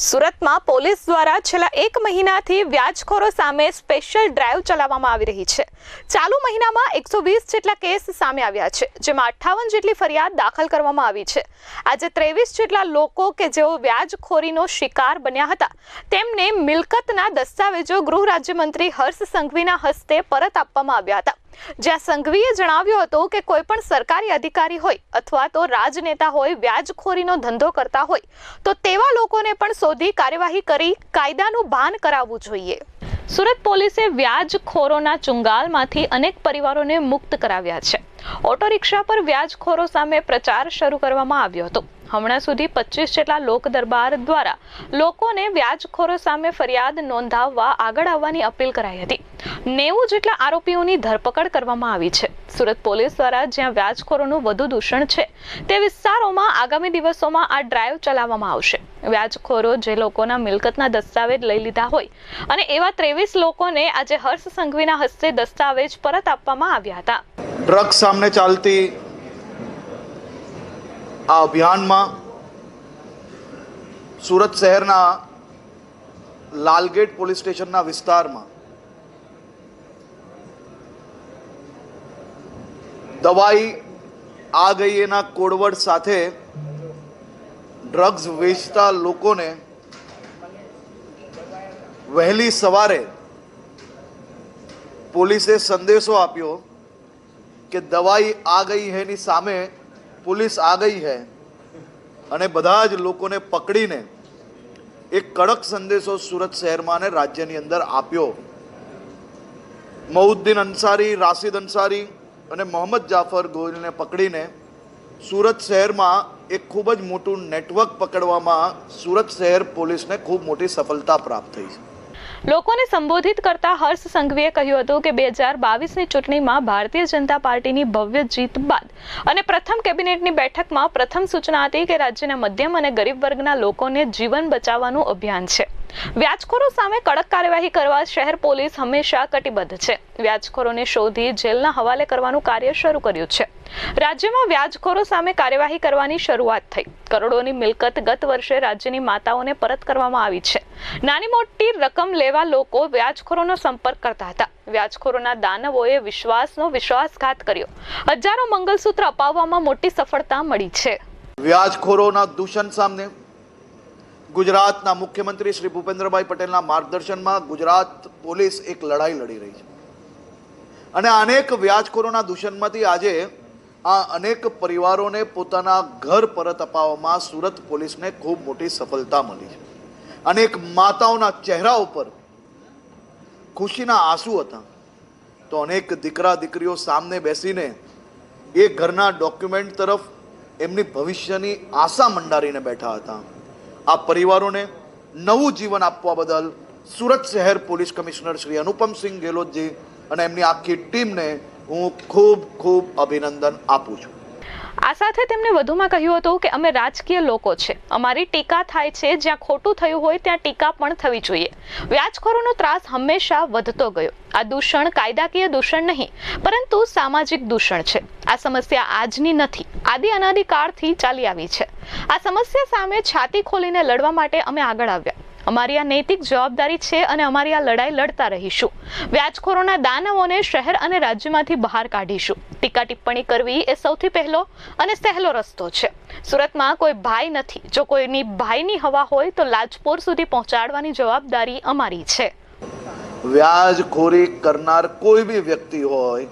સુરતમાં પોલીસ દ્વારા છેલ્લા એક મહિનાથી વ્યાજખોરો સામે સ્પેશિયલ ડ્રાઈવ ચલાવવામાં આવી રહી છે. ચાલુ મહિનામાં એકસો વીસ જેટલા કેસ સામે આવ્યા છે, જેમાં અઠ્ઠાવન જેટલી ફરિયાદ દાખલ કરવામાં આવી છે. આજે ત્રેવીસ જેટલા લોકો કે જેઓ વ્યાજખોરીનો શિકાર બન્યા હતા, તેમને મિલકતના દસ્તાવેજો ગૃહ રાજ્યમંત્રી હર્ષ સંઘવીના હસ્તે પરત આપવામાં આવ્યા હતા. જ્યાં સંઘવીએ જણાવ્યું હતું કે કોઈ પણ સરકારી અધિકારી હોય અથવા તો રાજનેતા હોય, વ્યાજખોરીનો ધંધો કરતા હોય, તો તેવા લોકોને પણ શોધી કાર્યવાહી કરી કાયદાનું ભાન કરાવવું જોઈએ. સુરત પોલીસે વ્યાજખોરોના ચુંગાલમાંથી અનેક પરિવારોને મુક્ત કરાવ્યા છે. ઓટો રિક્ષા પર વ્યાજખોરો સામે પ્રચાર શરૂ કરવામાં આવ્યો હતો. હમણાં સુધી પચીસ જેટલા લોક દરબાર દ્વારા લોકોને વ્યાજખોરો સામે ફરિયાદ નોંધાવવા આગળ આવવાની અપીલ કરાઈ હતી. નેવું જેટલા આરોપીઓની ધરપકડ કરવામાં આવી છે. સુરત પોલીસ દ્વારા જ્યાં વ્યાજખોરોનું વધુ દૂષણ છે, તે વિસ્તારોમાં આગામી દિવસોમાં આ ડ્રાઈવ ચલાવવામાં આવશે. વ્યાજખોરો જે લોકોના મિલકતના દસ્તાવેજ લઈ લીધા હોય અને એવા ત્રેવીસ લોકોને આજે હર્ષ સંઘવીના હસ્તે દસ્તાવેજ પરત આપવામાં આવ્યા હતા. ડ્રગ્સ સામે ચાલતી આ અભિયાનમાં સુરત શહેરના લાલગેટ પોલીસ સ્ટેશનના વિસ્તારમાં દવાઈ આ ગઈ એના કોડવડ સાથે ડ્રગ્સ વેચતા લોકોને વહેલી સવારે પોલીસે સંદેશો આપ્યો કે દવાઈ આ ગઈ હૈની સામે પુલિસ આ ગઈ છે અને બધા જ લોકોને પકડીને એક કડક સંદેશો સુરત શહેરમાં અને રાજ્યની અંદર આપ્યો. મઉદ્દીન અંસારી, રાશિદ અંસારી અને મોહમ્મદ જાફર ગોયલને પકડીને સુરત શહેરમાં એક ખૂબ જ મોટું નેટવર્ક પકડવામાં સુરત શહેર પોલીસને ખૂબ મોટી સફળતા પ્રાપ્ત થઈ છે. લોકોને સંબોધિત કરતા હર્ષ સંઘવીએ કહ્યું હતું કે બે હજાર બાવીસની ચૂંટણીમાં ભારતીય જનતા પાર્ટીની ભવ્ય જીત બાદ અને પ્રથમ કેબિનેટની બેઠકમાં પ્રથમ સૂચના હતી કે રાજ્યના મધ્યમ અને ગરીબ વર્ગના લોકોને જીવન બચાવવાનું અભિયાન છે. વ્યાજખોરો સામે કડક કાર્યવાહી કરવા શહેર પોલીસ હંમેશા કટિબદ્ધ છે. વ્યાજખોરોને શોધી જેલના હવાલે કરવાનું કાર્ય શરૂ કર્યું છે. રાજ્યમાં વ્યાજખોરો સામે કાર્યવાહી કરવાની શરૂઆત થઈ. કરોડોની મિલકત ગત વર્ષે રાજ્યની માતાઓને પરત કરવામાં આવી છે. નાની મોટી રકમ લેવા લોકો વ્યાજખોરોનો સંપર્ક કરતા હતા. વ્યાજખોરોના દાનવોએ વિશ્વાસનો વિશ્વાસઘાત કર્યો. હજારો મંગલસૂત્ર અપાવવામાં મોટી સફળતા મળી છે. વ્યાજખોરોના દૂષણ સામે ગુજરાતના મુખ્યમંત્રી શ્રી ભૂપેન્દ્રભાઈ પટેલના માર્ગદર્શનમાં ગુજરાત પોલીસ એક લડાઈ લડી રહી છે. અને અનેક વ્યાજખોરોના દૂષણમાંથી આજે આ અનેક પરિવારોને પોતાના ઘર પરત અપાવવામાં સુરત પોલીસને ખૂબ મોટી સફળતા મળી છે. અનેક માતાઓના ચહેરા ઉપર ખુશીના આંસુ હતા. તો અનેક દીકરા દીકરીઓ સામને બેસીને એ ઘરના ડોક્યુમેન્ટ તરફ એમની ભવિષ્યની આશા મંડારીને બેઠા હતા. આ પરિવારોને નવું જીવન આપવા બદલ સુરત શહેર પોલીસ કમિશનર શ્રી અનુપમસિંહ ગેહલોતજી અને એમની આખી ટીમને હું ખૂબ ખૂબ અભિનંદન આપું છું. આ સાથે તેમણે વધુમાં કહ્યું હતું કે અમે રાજકીય લોકો છે. અમારી ટીકા થાય છે. જ્યાં ખોટું થયું હોય ત્યાં ટીકા પણ થવી જોઈએ. વ્યાજખોરોનો ત્રાસ હંમેશા વધતો ગયો. આ દૂષણ કાયદાકીય દૂષણ નહીં, પરંતુ સામાજિક દૂષણ છે. આ સમસ્યા આજની નથી. આદિ અનાદિ કાળથી ચાલી આવી છે. આ સમસ્યા સામે છાતી ખોલીને લડવા માટે અમે આગળ આવ્યા. અમારી આ નૈતિક જવાબદારી છે અને અમારી આ લડાઈ લડતા રહીશું. વ્યાજખોરોના દાનવોને શહેર અને રાજ્યમાંથી બહાર કાઢીશું. ટીકા ટિપ્પણી કરવી એ સૌથી પહેલો અને સહેલો રસ્તો છે. સુરતમાં કોઈ ભાઈ નથી. જો કોઈની ભાઈની હવા હોય તો લાજપોર સુધી પહોંચાડવાની જવાબદારી અમારી છે. વ્યાજખોરી કરનાર કોઈ બી વ્યક્તિ હોય,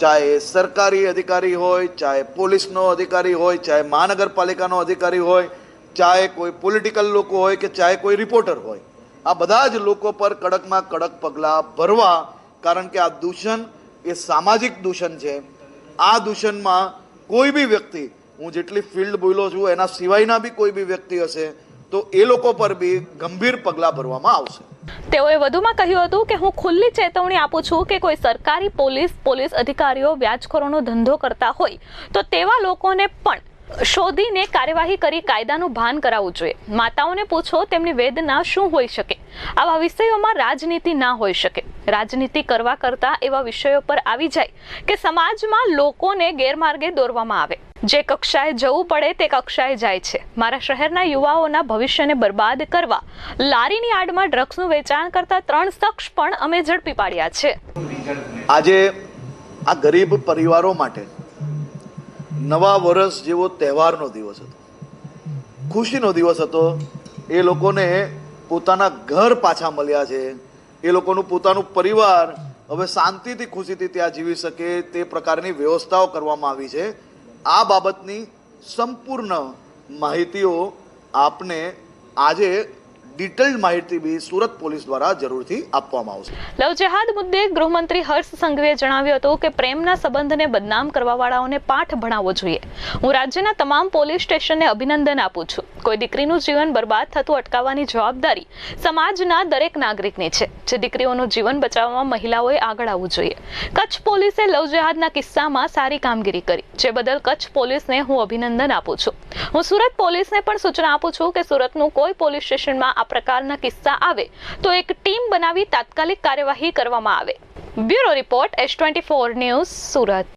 ચાહે સરકારી અધિકારી હોય, ચાહે પોલીસનો અધિકારી હોય, ચાહે મહાનગરપાલિકાનો અધિકારી હોય ચાહે કોઈ પોલિટિકલ લોકો હોય કે ચાહે કોઈ રિપોર્ટર હોય, આ બધા જ લોકો પર કડકમાં કડક પગલાં ભરવા, કારણ કે આ દૂષણ એ સામાજિક દૂષણ છે. આ દૂષણમાં કોઈ બી વ્યક્તિ, હું જેટલી ફિલ્ડ બોલો છું, એના સિવાયના બી કોઈ બી વ્યક્તિ હશે, તો એ લોકો પર બી ગંભીર પગલાં ભરવામાં આવશે. તેઓએ વધુમાં કહ્યું હતું કે, હું ખુલ્લી ચેતવણી આપું છું કે કોઈ સરકારી પોલીસ પોલીસ અધિકારીઓ વ્યાજખોરોનો ધંધો કરતા હોય, તો તેવા લોકોને પણ શોધીને કાર્યવાહી કરી કાયદાનું ભાન કરાવવું જોઈએ. માતાઓને પૂછો તેમની વેદના શું હોઈ શકે. આવા વિષયોમાં રાજનીતિ ના હોઈ શકે. રાજનીતિ કરવા કરતા એવા વિષયો પર આવી જાય કે સમાજમાં લોકોને ગેરમાર્ગે દોરવામાં આવે. જે કક્ષાએ જવું પડે તે કક્ષાએ જાય છે. મારા શહેરના યુવાઓના ભવિષ્યને બરબાદ કરવા લારીની આડમાં ડ્રગ્સનું વેચાણ કરતા ત્રણ શખ્સ પણ અમે ઝડપી પાડ્યા છે. આજે આ ગરીબ પરિવારો માટે નવા વર્ષ જેવો તહેવારનો દિવસ હતો. ખુશીનો દિવસ હતો. એ લોકોને પોતાના ઘર પાછા મળ્યા છે. એ લોકોનું પોતાનું પરિવાર હવે શાંતિથી ખુશીથી ત્યાં જીવી શકે તે પ્રકારની વ્યવસ્થાઓ કરવામાં આવી છે. આ બાબતની સંપૂર્ણ માહિતીઓ આપને આજે ડિટેલ્ડ માહિતી બી સુરત પોલીસ દ્વારા જરૂરથી આપવામાં આવશે. લવ જેહાદ મુદ્દે ગૃહમંત્રી હર્ષ સંઘવીએ જણાવ્યું હતું કે પ્રેમના સંબંધને બદનામ કરવાવાળાઓને પાઠ ભણાવવો જોઈએ. હું રાજ્યના તમામ પોલીસ સ્ટેશનને અભિનંદન આપું છું. કોઈ દીકરીનું જીવન બરબાદ થતું અટકાવવાની જવાબદારી સમાજના દરેક નાગરિકની છે. જે દીકરીઓનું જીવન બચાવવામાં મહિલાઓએ આગળ આવવું જોઈએ. કચ્છ પોલીસે લવ જેહાદના કિસ્સામાં સારી કામગીરી કરી, જે બદલ કચ્છ પોલીસને હું અભિનંદન આપું છું. હું સુરત પોલીસને પણ સૂચના આપું છું કે સુરતનું કોઈ પોલીસ સ્ટેશનમાં આ પ્રકારના કિસ્સા આવે, તો એક ટીમ બનાવી તાત્કાલિક કાર્યવાહી કરવામાં આવે. Bureau report S twenty four news Surat.